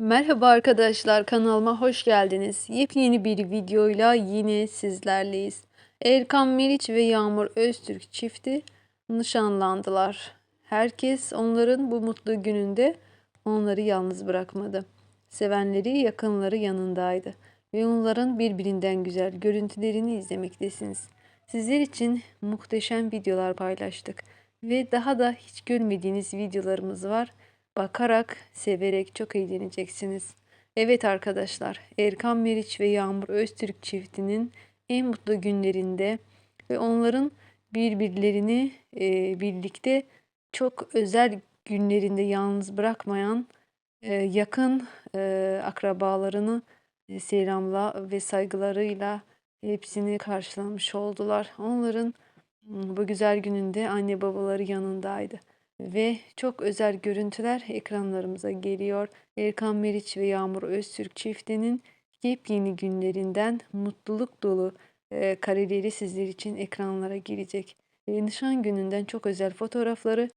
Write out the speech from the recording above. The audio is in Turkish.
Merhaba arkadaşlar, kanalıma hoş geldiniz. Yepyeni bir videoyla yine sizlerleyiz. Erkan Meriç ve Yağmur Öztürk çifti nişanlandılar. Herkes onların bu mutlu gününde onları yalnız bırakmadı. Sevenleri, yakınları yanındaydı. Ve onların birbirinden güzel görüntülerini izlemektesiniz. Sizler için muhteşem videolar paylaştık. Ve daha da hiç görmediğiniz videolarımız var. Bakarak, severek çok eğleneceksiniz. Evet arkadaşlar, Erkan Meriç ve Yağmur Öztürk çiftinin en mutlu günlerinde ve onların birbirlerini e, birlikte çok özel günlerinde yalnız bırakmayan e, yakın e, akrabalarını e, selamla ve saygılarıyla hepsini karşılamış oldular. Onların bu güzel gününde anne babaları yanındaydı. Ve çok özel görüntüler ekranlarımıza geliyor. Erkan Meriç ve Yağmur Öztürk çiftinin yepyeni günlerinden mutluluk dolu e, kareleri sizler için ekranlara gelecek. E, nişan gününden çok özel fotoğrafları